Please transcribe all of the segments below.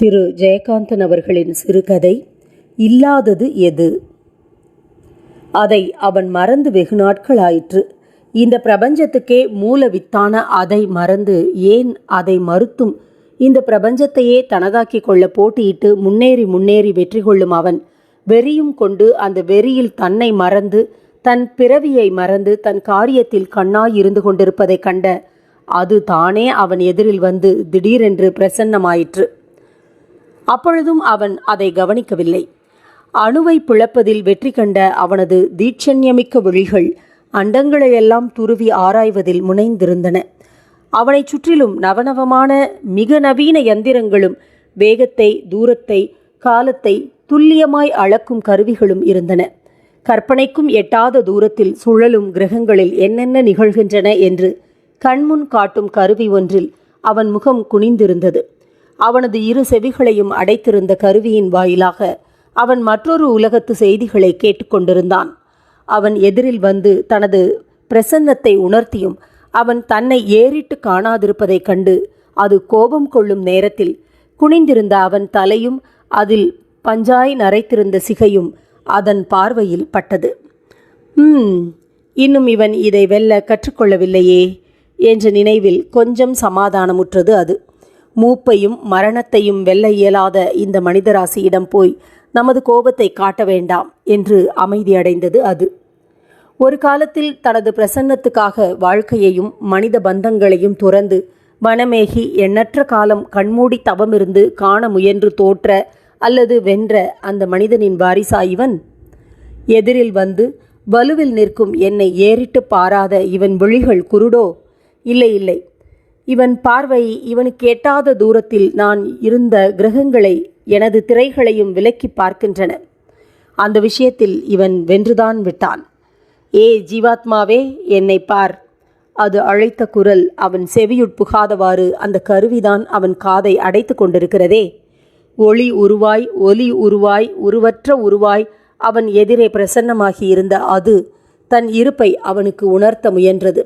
திரு ஜெயகாந்தன் அவர்களின் சிறுகதை இல்லாதது எது? அதை அவன் மறந்து வெகு நாட்கள் ஆயிற்று. இந்த பிரபஞ்சத்துக்கே மூலவித்தான அதை மறந்து ஏன் அதை மறுத்தும்? இந்த பிரபஞ்சத்தையே தனதாக்கி கொள்ள போட்டியிட்டு முன்னேறி முன்னேறி வெற்றி கொள்ளும் அவன். வெறியும் கொண்டு அந்த வெறியில் தன்னை மறந்து தன் பிறவியை மறந்து தன் காரியத்தில் கண்ணாய் இருந்து கொண்டிருப்பதைக் கண்ட அது தானே அவன் எதிரில் வந்து திடீரென்று பிரசன்னமாயிற்று. அப்பொழுதும் அவன் அதை கவனிக்கவில்லை. அணுவை பிளப்பதில் வெற்றி கண்ட அவனது தீட்சண்யமிக்க விழிகள் அண்டங்களையெல்லாம் துருவி ஆராய்வதில் முனைந்திருந்தன. அவனைச் சுற்றிலும் நவநவமான மிக நவீன யந்திரங்களும் வேகத்தை தூரத்தை காலத்தை துல்லியமாய் அளக்கும் கருவிகளும் இருந்தன. கற்பனைக்கும் எட்டாத தூரத்தில் சுழலும் கிரகங்களில் என்னென்ன நிகழ்கின்றன என்று கண்முன் காட்டும் கருவி ஒன்றில் அவன் முகம் குனிந்திருந்தது. அவனது இரு செவிகளையும் அடைத்திருந்த கருவியின் வாயிலாக அவன் மற்றொரு உலகத்து செய்திகளை கேட்டுக்கொண்டிருந்தான் அவன் எதிரில் வந்து தனது பிரசன்னத்தை உணர்த்தியும் அவன் தன்னை ஏறிட்டு காணாதிருப்பதைக் கண்டு அது கோபம் கொள்ளும் நேரத்தில் குனிந்திருந்த அவன் தலையும் அதில் பஞ்சாய் நரைத்திருந்த சிகையும் அதன் பார்வையில் பட்டது. ம் இன்னும் இவன் இதை வெல்ல கற்றுக்கொள்ளவில்லையே என்ற நினைவில் கொஞ்சம் சமாதானமுற்றது அது. மூப்பையும் மரணத்தையும் வெல்ல இயலாத இந்த மனிதராசியிடம் போய் நமது கோபத்தை காட்ட வேண்டாம் என்று அமைதியடைந்தது அது. ஒரு காலத்தில் தனது பிரசன்னத்துக்காக வாழ்க்கையையும் மனித பந்தங்களையும் துறந்து மனமேகி எண்ணற்ற காலம் கண்மூடி தவமிருந்து காண முயன்று தோற்ற அல்லது வென்ற அந்த மனிதனின் வாரிசா இவன்? எதிரில் வந்து வலுவில் நிற்கும் என்னை ஏறிட்டு பாராத இவன் விழிகள் குருடோ? இல்லை இல்லை. இவன் பார்வை இவனுக்கு எட்டாத தூரத்தில் நான் இருந்த கிரகங்களை எனது திரைகளையும் விலக்கி பார்க்கின்றன. அந்த விஷயத்தில் இவன் வென்றுதான் விட்டான். ஏ ஜீவாத்மாவே என்னை பார். அது அழைத்த குரல் அவன் செவியுட்புகாதவாறு அந்த கருவிதான் அவன் காதை அடைத்து கொண்டிருக்கிறதே. ஒளி உருவாய் ஒலி உருவாய் உருவற்ற உருவாய் அவன் எதிரே பிரசன்னமாகி இருந்த அது தன் இருப்பை அவனுக்கு உணர்த்த முயன்றது.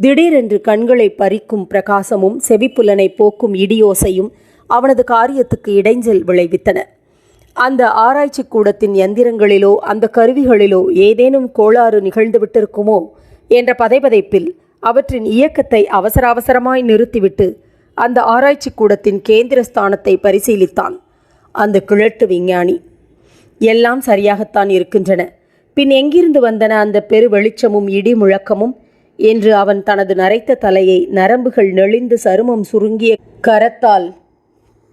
திடீரென்று கண்களை பறிக்கும் பிரகாசமும் செவிப்புலனை போக்கும் இடியோசையும் அவனது காரியத்துக்கு இடைஞ்சல் விளைவித்தன. அந்த ஆராய்ச்சி கூடத்தின் எந்திரங்களிலோ அந்த கருவிகளிலோ ஏதேனும் கோளாறு நிகழ்ந்துவிட்டிருக்குமோ என்ற பதைபதைப்பில் அவற்றின் இயக்கத்தை அவசர அவசரமாய் நிறுத்திவிட்டு அந்த ஆராய்ச்சி கூடத்தின் கேந்திர ஸ்தானத்தை பரிசீலித்தான். அந்த கிழட்டு விஞ்ஞானி. எல்லாம் சரியாகத்தான் இருக்கின்றன. பின் எங்கிருந்து வந்தன அந்த பெரு வெளிச்சமும் இடி முழக்கமும் என்று அவன் தனது நரைத்த தலையை நரம்புகள் நெளிந்து சருமம் சுருங்கிய கரத்தால்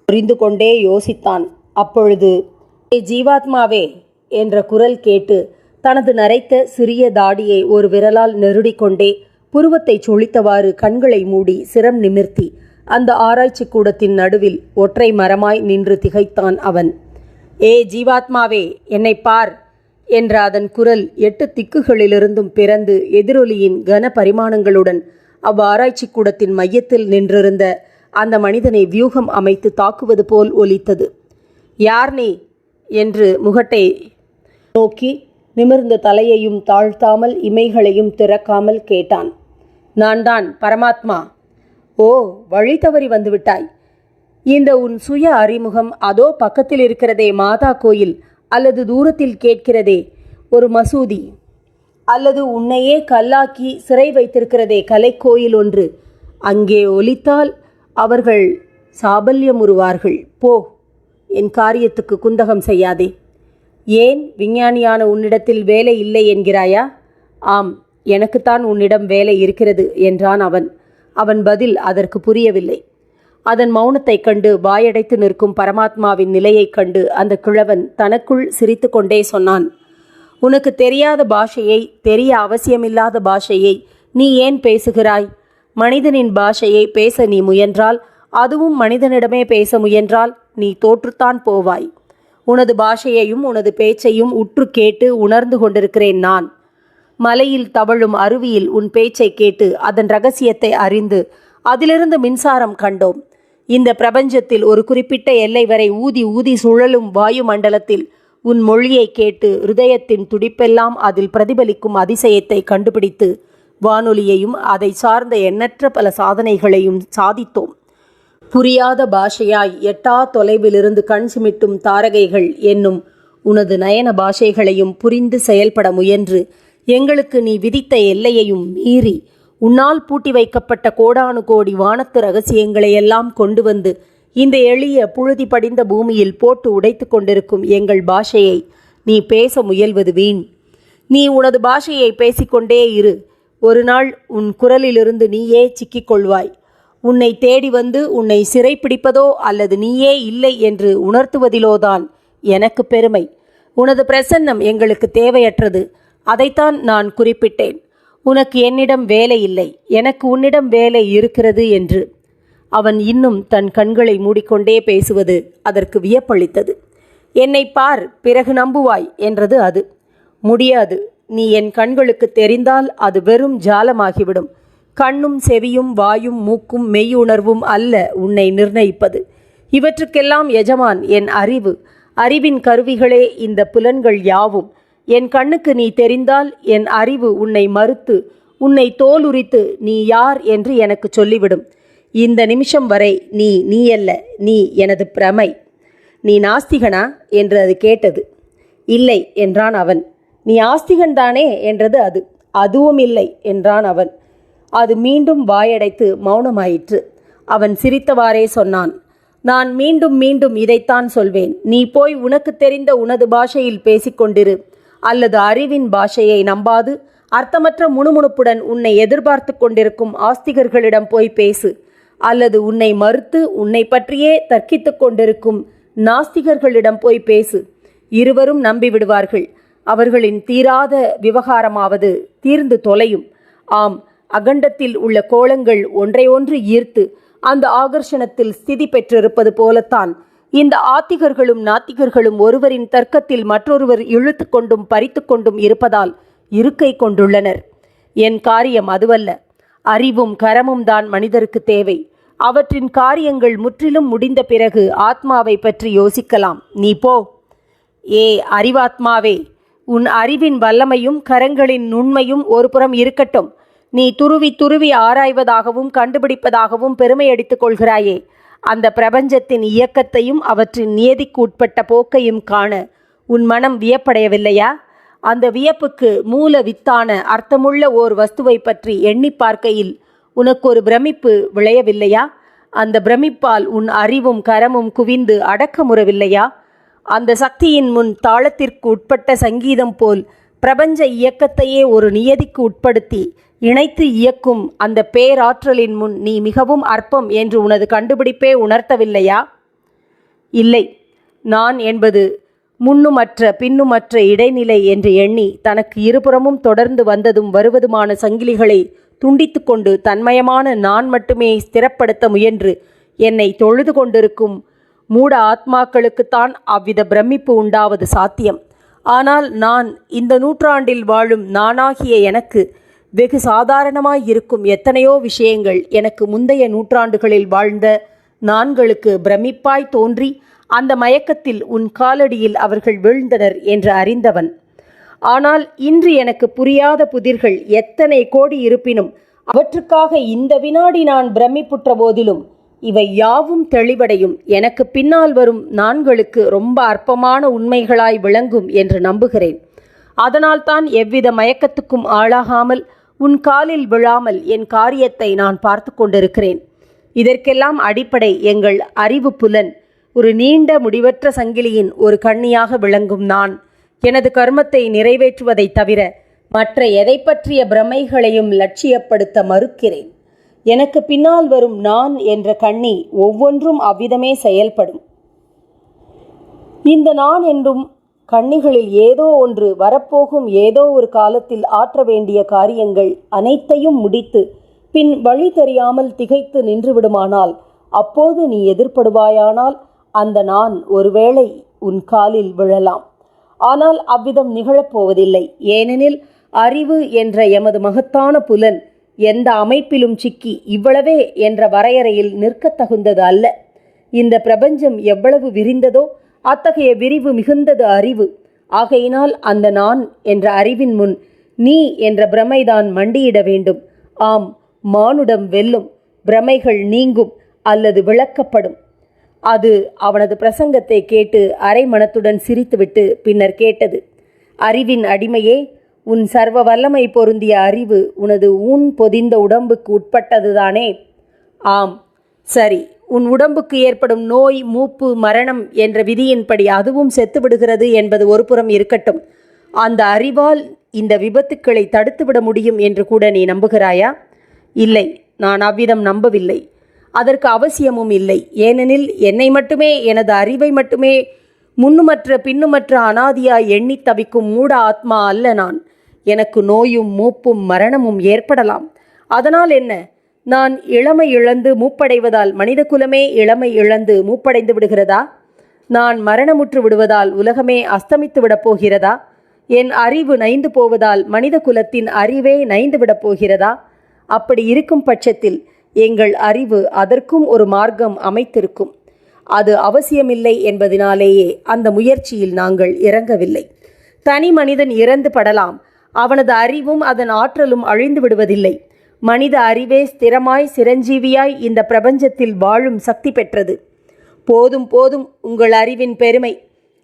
புரிந்து கொண்டே யோசித்தான். அப்பொழுது "ஏ ஜீவாத்மாவே என்ற குரல் கேட்டு தனது நரைத்த சிறிய தாடியை ஒரு விரலால் நெருடிக்கொண்டே புருவத்தை சுழித்தவாறு கண்களை மூடி சிரம் நிமிர்த்தி அந்த ஆராய்ச்சி கூடத்தின் நடுவில் ஒற்றை மரமாய் நின்று திகைத்தான் அவன். ஏ ஜீவாத்மாவே என்னை பார். என்ற அதன் குரல் எட்டு திக்குகளிலிருந்தும் பிறந்து எதிரொலியின் கன பரிமாணங்களுடன் அவ்வாராய்ச்சி கூடத்தின் மையத்தில் நின்றிருந்த அந்த மனிதனை வியூகம் அமைத்து தாக்குவது போல் ஒலித்தது. யார் நீ? என்று முகட்டை நோக்கி நிமிர்ந்த தலையையும் தாழ்த்தாமல் இமைகளையும் திறக்காமல் கேட்டான். நான் தான் பரமாத்மா. ஓ வழி தவறி வந்துவிட்டாய். இந்த உன் சுய அறிமுகம் அதோ பக்கத்தில் இருக்கிறதே மாதா கோயில். அல்லது தூரத்தில் கேட்கிறதே ஒரு மசூதி அல்லது உன்னையே கல்லாக்கி சிறை வைத்திருக்கிறதே கலைக்கோயில் ஒன்று. அங்கே ஒலித்தால் அவர்கள் சாபல்யம் உருவார்கள் போ என் காரியத்துக்கு குந்தகம் செய்யாதே. ஏன் விஞ்ஞானியான உன்னிடத்தில் வேலை இல்லை என்கிறாயா? ஆம் எனக்குத்தான் உன்னிடம் வேலை இருக்கிறது என்றான் அவன். அவன் பதில் அதற்கு புரியவில்லை. அதன் மௌனத்தைக் கண்டு வாயடைத்து நிற்கும் பரமாத்மாவின் நிலையைக் கண்டு அந்த கிழவன் தனக்குள் சிரித்து கொண்டே சொன்னான் உனக்கு தெரியாத பாஷையை தெரிய அவசியமில்லாத பாஷையை நீ ஏன் பேசுகிறாய்? மனிதனின் பாஷையை பேச நீ முயன்றால் அதுவும் மனிதனிடமே பேச முயன்றால் நீ தோற்றுத்தான் போவாய். உனது பாஷையையும் உனது பேச்சையும் உற்று கேட்டு உணர்ந்து கொண்டிருக்கிறேன் நான். மலையில் தவழும் அருவியில் உன் பேச்சை கேட்டு அதன் ரகசியத்தை அறிந்து அதிலிருந்து மின்சாரம் கண்டோம். இந்த பிரபஞ்சத்தில் ஒரு குறிப்பிட்ட எல்லை வரை ஊதி ஊதி சுழலும் வாயு மண்டலத்தில் உன் மொழியை கேட்டு ஹிருதயத்தின் துடிப்பெல்லாம் அதில் பிரதிபலிக்கும் அதிசயத்தை கண்டுபிடித்து வானொலியையும் அதை சார்ந்த எண்ணற்ற பல சாதனைகளையும் சாதித்தோம். புரியாத பாஷையாய் எட்டா தொலைவிலிருந்து கண் சிமிட்டும் தாரகைகள் என்னும் உனது நயன பாஷைகளையும் புரிந்து செயல்பட முயன்று எங்களுக்கு நீ விதித்த எல்லையையும் மீறி உன்னால் பூட்டி வைக்கப்பட்ட கோடானு கோடி வானத்து ரகசியங்களை எல்லாம் கொண்டு வந்து இந்த எளிய புழுதி படிந்த பூமியில் போட்டு உடைத்து கொண்டிருக்கும் எங்கள் பாஷையை நீ பேச முயல்வது வீண். நீ உனது பாஷையை பேசிக்கொண்டே இரு. ஒரு நாள் உன் குரலிலிருந்து நீயே சிக்கிக் கொள்வாய். உன்னை தேடி வந்து உன்னை சிறைப்பிடிப்பதோ அல்லது நீயே இல்லை என்று உணர்த்துவதிலோதான் எனக்கு பெருமை. உனது பிரசன்னம் எங்களுக்கு தேவையற்றது. அதைத்தான் நான் குறிப்பிட்டேன். உனக்கு என்னிடம் வேலை இல்லை. எனக்கு உன்னிடம் வேலை இருக்கிறது என்று. அவன் இன்னும் தன் கண்களை மூடிக்கொண்டே பேசுவது அதற்கு வியப்பளித்தது. என்னை பார் பிறகு நம்புவாய் என்றது அது. முடியாது. நீ என் கண்களுக்கு தெரிந்தால் அது வெறும் ஜாலமாகிவிடும். கண்ணும் செவியும் வாயும் மூக்கும் மெய்யுணர்வும் அல்ல உன்னை நிர்ணயிப்பது. இவற்றுக்கெல்லாம் எஜமான் என் அறிவு. அறிவின் கருவிகளே இந்த புலன்கள் யாவும். என் கண்ணுக்கு நீ தெரிந்தால் என் அறிவு உன்னை மறுத்து உன்னை தோலுரித்து நீ யார் என்று எனக்கு சொல்லிவிடும். இந்த நிமிஷம் வரை நீ நீயல்ல நீ எனது பிரமை. நீ நாஸ்திகனா? என்று அது கேட்டது. இல்லை என்றான் அவன். நீ ஆஸ்திகன்தானே என்றது அது. அதுவும் இல்லை என்றான் அவன். அது மீண்டும் வாயடைத்து மௌனமாயிற்று. அவன் சிரித்தவாறே சொன்னான். நான் மீண்டும் மீண்டும் இதைத்தான் சொல்வேன். நீ போய் உனக்கு தெரிந்த உனது பாஷையில் பேசிக்கொண்டிரு. அல்லது அறிவின் பாஷையை நம்பாது. அர்த்தமற்ற முணுமுணுப்புடன் உன்னை எதிர்பார்த்து கொண்டிருக்கும் ஆஸ்திகர்களிடம் போய் பேசு. அல்லது உன்னை மறுத்து உன்னை பற்றியே தர்க்கித்துக் கொண்டிருக்கும் நாஸ்திகர்களிடம் போய் பேசு. இருவரும் நம்பிவிடுவார்கள். அவர்களின் தீராத விவகாரமாவது தீர்ந்து தொலையும். ஆம் அகண்டத்தில் உள்ள கோலங்கள் ஒன்றையொன்று ஈர்த்து அந்த ஆகர்ஷணத்தில் ஸ்திதி பெற்றிருப்பது போலத்தான். இந்த ஆத்திகர்களும் நாத்திகர்களும் ஒருவரின் தர்க்கத்தில் மற்றொருவர் இழுத்து கொண்டும் பறித்து கொண்டும் இருப்பதால் இருக்கை கொண்டுள்ளனர். என் காரியம் அதுவல்ல. அறிவும் கரமும் தான் மனிதருக்கு தேவை. அவற்றின் காரியங்கள் முற்றிலும் முடிந்த பிறகு ஆத்மாவை பற்றி யோசிக்கலாம். நீ போ. ஏ அறிவாத்மாவே உன் அறிவின் வல்லமையும் கரங்களின் நுண்மையும் ஒருபுறம் இருக்கட்டும். நீ துருவி துருவி ஆராய்வதாகவும் கண்டுபிடிப்பதாகவும் பெருமை அடித்துக் கொள்கிறாயே. அந்த பிரபஞ்சத்தின் இயக்கத்தையும் அவற்றின் நியதிக்கு உட்பட்ட போக்கையும் காண உன் மனம் வியப்படையவில்லையா? அந்த வியப்புக்கு மூல வித்தான அர்த்தமுள்ள ஓர் வஸ்துவை பற்றி எண்ணி பார்க்கையில் உனக்கு ஒரு பிரமிப்பு விளையவில்லையா? அந்த பிரமிப்பால் உன் அறிவும் கரமும் குவிந்து அடக்கமுறவில்லையா அந்த சக்தியின் முன் தாளத்திற்கு உட்பட்ட சங்கீதம் போல் பிரபஞ்ச இயக்கத்தையே ஒரு நியதிக்கு உட்படுத்தி இணைத்து இயக்கும் அந்த பேராற்றலின் முன் நீ மிகவும் அற்பம் என்று உனது கண்டுபிடிப்பே உணர்த்தவில்லையா? இல்லை. நான் என்பது முன்னுமற்ற பின்னுமற்ற இடைநிலை என்று எண்ணி தனக்கு இருபுறமும் தொடர்ந்து வந்ததும் வருவதுமான சங்கிலிகளை துண்டித்து கொண்டு தன்மயமான நான் மட்டுமே ஸ்திரப்படுத்த முயன்று என்னை தொழுது கொண்டிருக்கும் மூட ஆத்மாக்களுக்குத்தான் அவ்வித பிரமிப்பு உண்டாவது சாத்தியம். ஆனால் நான் இந்த நூற்றாண்டில் வாழும் நானாகிய எனக்கு வெகு சாதாரணமாய் இருக்கும் எத்தனையோ விஷயங்கள் எனக்கு முந்தைய நூற்றாண்டுகளில் வாழ்ந்த நான்களுக்கு பிரமிப்பாய் தோன்றி அந்த மயக்கத்தில் உன் காலடியில் அவர்கள் வீழ்ந்தனர் என்று அறிந்தவன். ஆனால் இன்று எனக்கு புரியாத புதிர்கள் எத்தனை கோடி இருப்பினும் அவற்றுக்காக இந்த வினாடி நான் பிரமிப்புற்ற போதிலும் இவை யாவும் தெளிவடையும். எனக்கு பின்னால் வரும் நான்களுக்கு ரொம்ப அற்பமான உண்மைகளாய் விளங்கும் என்று நம்புகிறேன். அதனால்தான் எவ்வித மயக்கத்துக்கும் ஆளாகாமல் உன் காலில் விழாமல் என் காரியத்தை நான் பார்த்து கொண்டிருக்கிறேன். இதற்கெல்லாம் அடிப்படை எங்கள் அறிவு புலன். ஒரு நீண்ட முடிவற்ற சங்கிலியின் ஒரு கண்ணியாக விளங்கும் நான். எனது கர்மத்தை நிறைவேற்றுவதைத் தவிர மற்ற எதை பற்றிய பிரமைகளையும் லட்சியப்படுத்த மறுக்கிறேன். எனக்கு பின்னால் வரும் நான் என்ற கண்ணி ஒவ்வொன்றும் அவ்விதமே செயல்படும். இந்த நான் என்றும் கண்ணிகளில் ஏதோ ஒன்று வரப்போகும் ஏதோ ஒரு காலத்தில் ஆற்ற வேண்டிய காரியங்கள் அனைத்தையும் முடித்து பின் வழி தெரியாமல் திகைத்து நின்றுவிடுமானால் அப்போது நீ எதிர்ப்படுவாயானால் அந்த நான் ஒருவேளை உன் காலில் விழலாம். ஆனால் அவ்விதம் நிகழப்போவதில்லை ஏனெனில் அறிவு என்ற எமது மகத்தான புலன் எந்த அமைப்பிலும் சிக்கி இவ்வளவே என்ற வரையறையில் நிற்கத் தகுந்தது அல்ல. இந்த பிரபஞ்சம் எவ்வளவு விரிந்ததோ அத்தகைய விரிவு மிகுந்தது அறிவு. ஆகையினால் அந்த நான் என்ற அறிவின் முன் நீ என்ற பிரமைதான் மண்டியிட வேண்டும். ஆம் மானுடம் வெல்லும் பிரமைகள் நீங்கும் அல்லது விளக்கப்படும். அது அவனது பிரசங்கத்தை கேட்டு அரை மனத்துடன் சிரித்துவிட்டு பின்னர் கேட்டது. அறிவின் அடிமையே உன் சர்வ வல்லமை பொருந்திய அறிவு உனது ஊன் பொதிந்த உடம்புக்கு உட்பட்டதுதானே? ஆம் சரி. உன் உடம்புக்கு ஏற்படும் நோய் மூப்பு மரணம் என்ற விதியின்படி அதுவும் செத்துவிடுகிறது என்பது ஒருபுறம் இருக்கட்டும். அந்த அறிவால் இந்த விபத்துக்களை தடுத்துவிட முடியும் என்று கூட நீ நம்புகிறாயா? இல்லை நான் அவ்விதம் நம்பவில்லை. அதற்கு அவசியமும் இல்லை. ஏனெனில் என்னை மட்டுமே எனது அறிவை மட்டுமே முன்னுமற்ற பின்னுமற்ற அனாதியாய் எண்ணித் தவிக்கும் மூட ஆத்மா அல்ல நான். எனக்கு நோயும் மூப்பும் மரணமும் ஏற்படலாம். அதனால் என்ன? நான் இளமை இழந்து மூப்படைவதால் மனித குலமே இளமை இழந்து மூப்படைந்து விடுகிறதா? நான் மரணமுற்று விடுவதால் உலகமே அஸ்தமித்து விடப் போகிறதா? என் அறிவு நைந்து போவதால் மனித குலத்தின் அறிவே நைந்து விடப் போகிறதா? அப்படி இருக்கும் பட்சத்தில் எங்கள் அறிவு அதற்கும் ஒரு மார்க்கம் அமைத்திருக்கும். அது அவசியமில்லை என்பதினாலேயே அந்த முயற்சியில் நாங்கள் இறங்கவில்லை. தனி மனிதன் இறந்து படலாம். அவனது அறிவும் அதன் ஆற்றலும் அழிந்து விடுவதில்லை. மனித அறிவே ஸ்திரமாய் சிரஞ்சீவியாய் இந்த பிரபஞ்சத்தில் வாழும் சக்தி பெற்றது. போதும் போதும் உங்கள் அறிவின் பெருமை.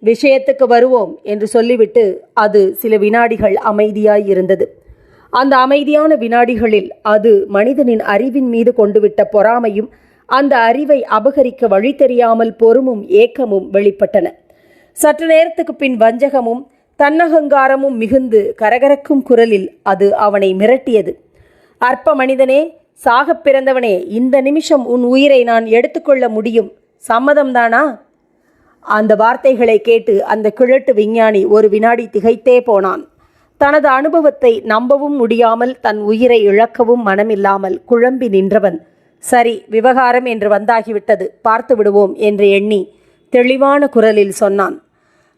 விஷயத்துக்கு வருவோம் என்று சொல்லிவிட்டு அது சில வினாடிகள் அமைதியாய் இருந்தது. அந்த அமைதியான வினாடிகளில் அது மனிதனின் அறிவின் மீது கொண்டுவிட்ட பொறாமையும் அந்த அறிவை அபகரிக்க வழி தெரியாமல் பொறுமும் ஏக்கமும் வெளிப்பட்டன. சற்று நேரத்துக்கு பின் வஞ்சகமும் தன்னகங்காரமும் மிகுந்து கரகரக்கும் குரலில் அது அவனை மிரட்டியது. அற்ப மனிதனே சாகப் பிறந்தவனே இந்த நிமிஷம் உன் உயிரை நான் எடுத்துக்கொள்ள முடியும். சம்மதம்தானா? அந்த வார்த்தைகளை கேட்டு அந்த கிழட்டு விஞ்ஞானி ஒரு வினாடி திகைத்தே போனான். தனது அனுபவத்தை நம்பவும் முடியாமல் தன் உயிரை இழக்கவும் மனமில்லாமல் குழம்பி நின்றவன். சரி விவகாரம் என்று வந்தாகிவிட்டது பார்த்து விடுவோம் என்று எண்ணி தெளிவான குரலில் சொன்னான்.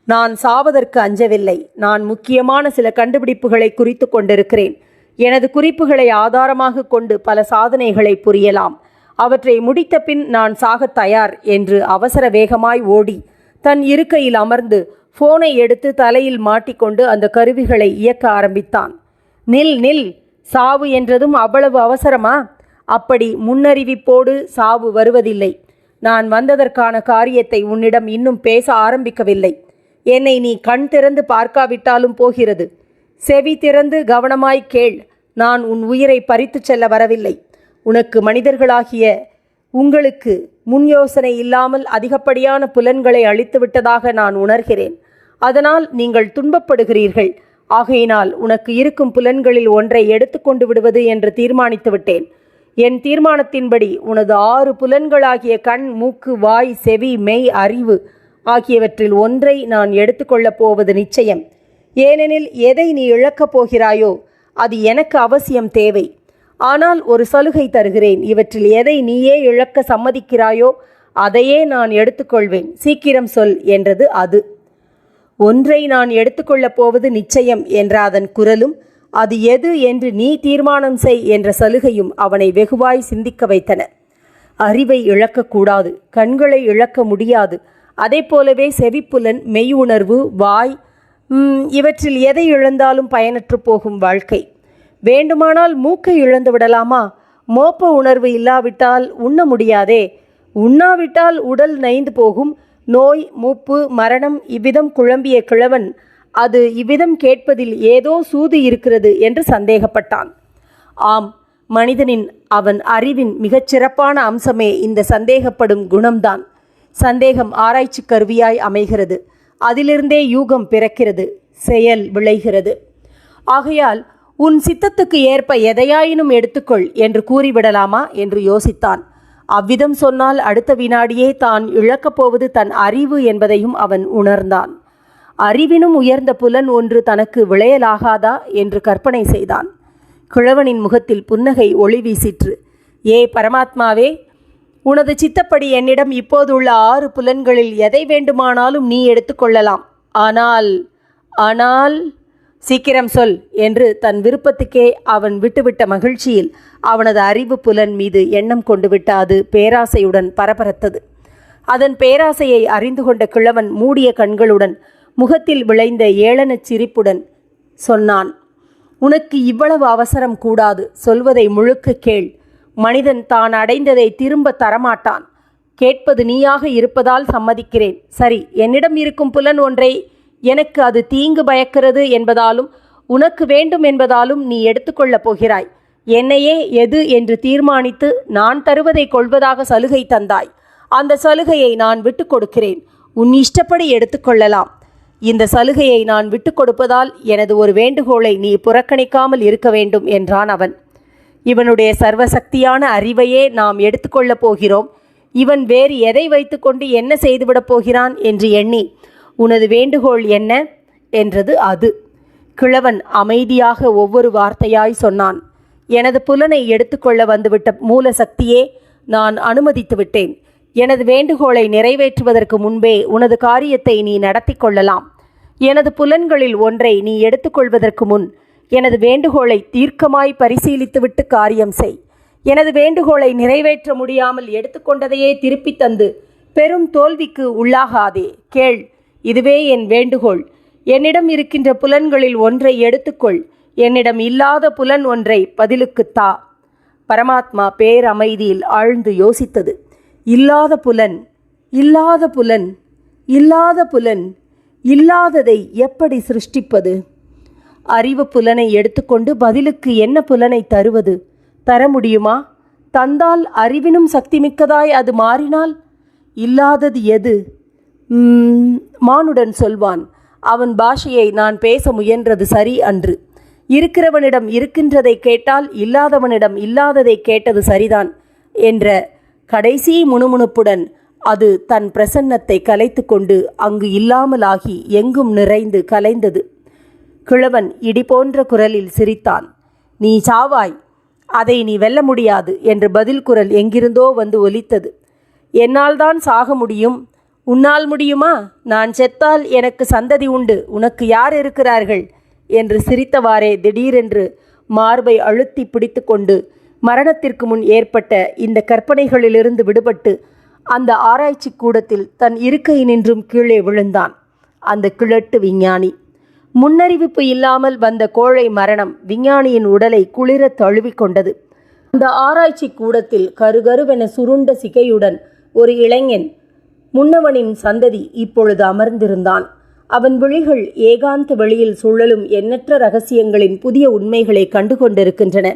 நான் சாவதற்கு அஞ்சவில்லை நான் முக்கியமான சில கண்டுபிடிப்புகளை குறித்து கொண்டிருக்கிறேன். எனது குறிப்புகளை ஆதாரமாக கொண்டு பல சாதனைகளை புரியலாம். அவற்றை முடித்த பின் நான் சாகத் தயார் என்று அவசர வேகமாய் ஓடி தன் இருக்கையில் அமர்ந்து ஃபோனை எடுத்து தலையில் மாட்டிக்கொண்டு அந்த கருவிகளை இயக்க ஆரம்பித்தான். நில் நில் சாவு என்றதும் அவ்வளவு அவசரமா? அப்படி முன்னறிவிப்போடு சாவு வருவதில்லை. நான் வந்ததற்கான காரியத்தை உன்னிடம் இன்னும் பேச ஆரம்பிக்கவில்லை. என்னை நீ கண் திறந்து பார்க்காவிட்டாலும் போகிறது. செவி திறந்து கவனமாய் கேள். நான் உன் உயிரை பறித்துச் செல்ல வரவில்லை. உனக்கு மனிதர்களாகிய உங்களுக்கு முன் யோசனை இல்லாமல் அதிகப்படியான புலன்களை அளித்து விட்டதாக நான் உணர்கிறேன். அதனால் நீங்கள் துன்பப்படுகிறீர்கள். ஆகையினால் உனக்கு இருக்கும் புலன்களில் ஒன்றை எடுத்துக்கொண்டு விடுவது என்று தீர்மானித்து விட்டேன். என் தீர்மானத்தின்படி உனது ஆறு புலன்களாகிய கண் மூக்கு வாய் செவி மெய் அறிவு ஆகியவற்றில் ஒன்றை நான் எடுத்துக்கொள்ளப் போவது நிச்சயம். ஏனெனில் எதை நீ இழக்கப் போகிறாயோ அது எனக்கு அவசியம் தேவை. ஆனால் ஒரு சலுகை தருகிறேன். இவற்றில் எதை நீயே இழக்க சம்மதிக்கிறாயோ அதையே நான் எடுத்துக்கொள்வேன். சீக்கிரம் சொல் என்றது அது. ஒன்றை நான் எடுத்துக்கொள்ளப் போவது நிச்சயம் என்ற அதன் குரலும் அது எது என்று நீ தீர்மானம் செய் என்ற சலுகையும் அவனை வெகுவாய் சிந்திக்க வைத்தன. அறிவை இழக்கக்கூடாது. கண்களை இழக்க முடியாது. அதே போலவே செவிப்புலன் மெய் உணர்வு வாய் இவற்றில் எதை இழந்தாலும் பயனற்று போகும் வாழ்க்கை. வேண்டுமானால் மூக்கை இழந்து விடலாமா? மோப்ப உணர்வு இல்லாவிட்டால் உண்ண முடியாதே. உண்ணாவிட்டால் உடல் நைந்து போகும். நோய் மூப்பு மரணம் இவ்விதம் குழம்பிய கிழவன் அது இவ்விதம் கேட்பதில் ஏதோ சூது இருக்கிறது என்று சந்தேகப்பட்டான். ஆம் மனிதனின் அவன் அறிவின் மிகச்சிறப்பான அம்சமே இந்த சந்தேகப்படும் குணம்தான். சந்தேகம் ஆராய்ச்சி கருவியாய் அமைகிறது. அதிலிருந்தே யூகம் பிறக்கிறது செயல் விளைகிறது. ஆகையால் உன் சித்தத்துக்கு ஏற்ப எதையாயினும் எடுத்துக்கொள் என்று கூறிவிடலாமா என்று யோசித்தான். அவ்விதம் சொன்னால் அடுத்த வினாடியே தான் இழக்கப் போவது தன் அறிவு என்பதையும் அவன் உணர்ந்தான். அறிவினும் உயர்ந்த புலன் ஒன்று தனக்கு விளையலாகாதா என்று கற்பனை செய்தான். கிழவனின் முகத்தில் புன்னகை ஒளி வீசிற்று. ஏ பரமாத்மாவே உனது சித்தப்படி என்னிடம் இப்போதுள்ள ஆறு புலன்களில் எதை வேண்டுமானாலும் நீ எடுத்துக்கொள்ளலாம் ஆனால் ஆனால் சீக்கிரம் சொல் என்று தன் விருப்பத்துக்கே அவன் விட்டுவிட்ட மகிழ்ச்சியில் அவனது அறிவு புலன் மீது எண்ணம் கொண்டு விட்ட அது பேராசையுடன் பரபரத்தது. அதன் பேராசையை அறிந்து கொண்ட கிழவன் மூடிய கண்களுடன் முகத்தில் விளைந்த ஏளனச் சிரிப்புடன் சொன்னான் உனக்கு இவ்வளவு அவசரம் கூடாது. சொல்வதை முழுக்க கேள். மனிதன் தான் அடைந்ததை திரும்ப தரமாட்டான். கேட்பது நீயாக இருப்பதால் சம்மதிக்கிறேன். சரி என்னிடம் இருக்கும் புலன் ஒன்றை எனக்கு அது தீங்கு பயக்கிறது என்பதாலும் உனக்கு வேண்டும் என்பதாலும் நீ எடுத்துக்கொள்ளப் போகிறாய். என்னையே எது என்று தீர்மானித்து நான் தருவதை கொள்வதாக சலுகை தந்தாய். அந்த சலுகையை நான் விட்டு கொடுக்கிறேன். உன் இஷ்டப்படி எடுத்துக்கொள்ளலாம் இந்த சலுகையை நான் விட்டு கொடுப்பதால் எனது ஒரு வேண்டுகோளை நீ புறக்கணிக்காமல் இருக்க வேண்டும் என்றான் அவன். இவனுடைய சர்வசக்தியான அறிவையே நாம் எடுத்துக்கொள்ளப் போகிறோம். இவன் வேறு எதை வைத்துக்கொண்டு என்ன செய்துவிடப் போகிறான் என்று எண்ணி உனது வேண்டுகோள் என்ன? என்றது அது. கிழவன் அமைதியாக ஒவ்வொரு வார்த்தையாய் சொன்னான் எனது புலனை எடுத்துக்கொள்ள வந்துவிட்ட மூல சக்தியே நான் அனுமதித்து விட்டேன். எனது வேண்டுகோளை நிறைவேற்றுவதற்கு முன்பே உனது காரியத்தை நீ நடத்தி கொள்ளலாம். எனது புலன்களில் ஒன்றை நீ எடுத்துக்கொள்வதற்கு முன் எனது வேண்டுகோளை தீர்க்கமாய் பரிசீலித்துவிட்டு காரியம் செய். எனது வேண்டுகோளை நிறைவேற்ற முடியாமல் எடுத்துக்கொண்டதையே திருப்பித் தந்து பெரும் தோல்விக்கு உள்ளாகாதே. கேள் இதுவே என் வேண்டுகோள். என்னிடம் இருக்கின்ற புலன்களில் ஒன்றை எடுத்துக்கொள். என்னிடம் இல்லாத புலன் ஒன்றை பதிலுக்குத் தா. பரமாத்மா பேரமைதியில் ஆழ்ந்து யோசித்தது. இல்லாத புலன் இல்லாத புலன் இல்லாத புலன் இல்லாததை எப்படி சிருஷ்டிப்பது? அறிவு புலனை எடுத்துக்கொண்டு பதிலுக்கு என்ன புலனை தருவது? தர முடியுமா? தந்தால் அறிவினும் சக்திமிக்கதாய் அது மாறினால் இல்லாதது எது? மானுடன் சொல்வான் அவன் பாஷையை நான் பேச முயன்றது சரி அன்று. இருக்கிறவனிடம் இருக்கின்றதை கேட்டால் இல்லாதவனிடம் இல்லாததை கேட்டது சரிதான் என்ற கடைசி முணுமுணுப்புடன் அது தன் பிரசன்னத்தை கலைத்து கொண்டு அங்கு இல்லாமலாகி எங்கும் நிறைந்து கலைந்தது. கிழவன் இடி போன்ற குரலில் சிரித்தான். நீ சாவாய். அதை நீ வெல்ல முடியாது என்று பதில் குரல் எங்கிருந்தோ வந்து ஒலித்தது. என்னால் தான் சாக முடியும். உன்னால் முடியுமா? நான் செத்தால் எனக்கு சந்ததி உண்டு. உனக்கு யார் இருக்கிறார்கள்? என்று சிரித்தவாறே திடீரென்று மார்பை அழுத்தி பிடித்துக்கொண்டு மரணத்திற்கு முன் ஏற்பட்ட இந்த கற்பனைகளிலிருந்து விடுபட்டு அந்த ஆராய்ச்சி கூடத்தில் தன் இருக்கை நின்றும் கீழே விழுந்தான். அந்த கிழட்டு விஞ்ஞானி. முன்னறிவிப்பு இல்லாமல் வந்த கோழை மரணம் விஞ்ஞானியின் உடலை குளிர தழுவிக்கொண்டது அந்த ஆராய்ச்சி கூடத்தில் கருகருவென சுருண்ட சிகையுடன் ஒரு இளைஞன் முன்னவனின் சந்ததி இப்பொழுது அமர்ந்திருந்தான். அவன் விழிகள் ஏகாந்த வெளியில் சுழலும் எண்ணற்ற ரகசியங்களின் புதிய உண்மைகளை கண்டுகொண்டிருக்கின்றன.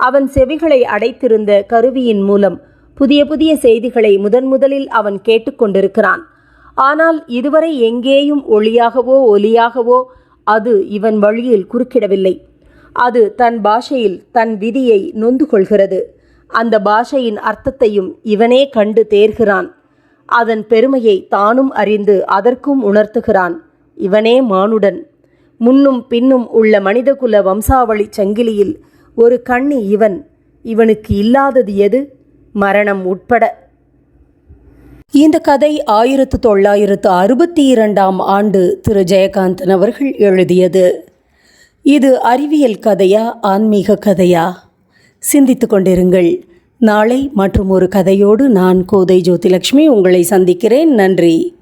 அவன் செவிகளை அடைத்திருந்த கருவியின் மூலம் புதிய புதிய செய்திகளை முதன் முதலில் அவன் கேட்டுக்கொண்டிருக்கிறான் ஆனால் இதுவரை எங்கேயும் ஒளியாகவோ ஒலியாகவோ அது இவன் வழியில் குறுக்கிடவில்லை. அது தன் பாஷையில் தன் விதியை நொந்து கொள்கிறது அந்த பாஷையின் அர்த்தத்தையும் இவனே கண்டு தேர்கிறான். அதன் பெருமையை தானும் அறிந்து அதற்கும் உணர்த்துகிறான். இவனே மானுடன். முன்னும் பின்னும் உள்ள மனிதகுல வம்சாவளி சங்கிலியில் ஒரு கண்ணி இவன். இவனுக்கு இல்லாதது எது? மரணம் உட்பட. இந்த கதை ஆயிரத்து தொள்ளாயிரத்து அறுபத்தி இரண்டாம் ஆண்டு திரு. ஜெயகாந்தன் அவர்கள் எழுதியது. இது அறிவியல் கதையா ஆன்மீக கதையா? சிந்தித்து கொண்டிருங்கள். நாளை மற்றும் ஒரு கதையோடு நான் கோதை ஜோதிலட்சுமி உங்களை சந்திக்கிறேன். நன்றி.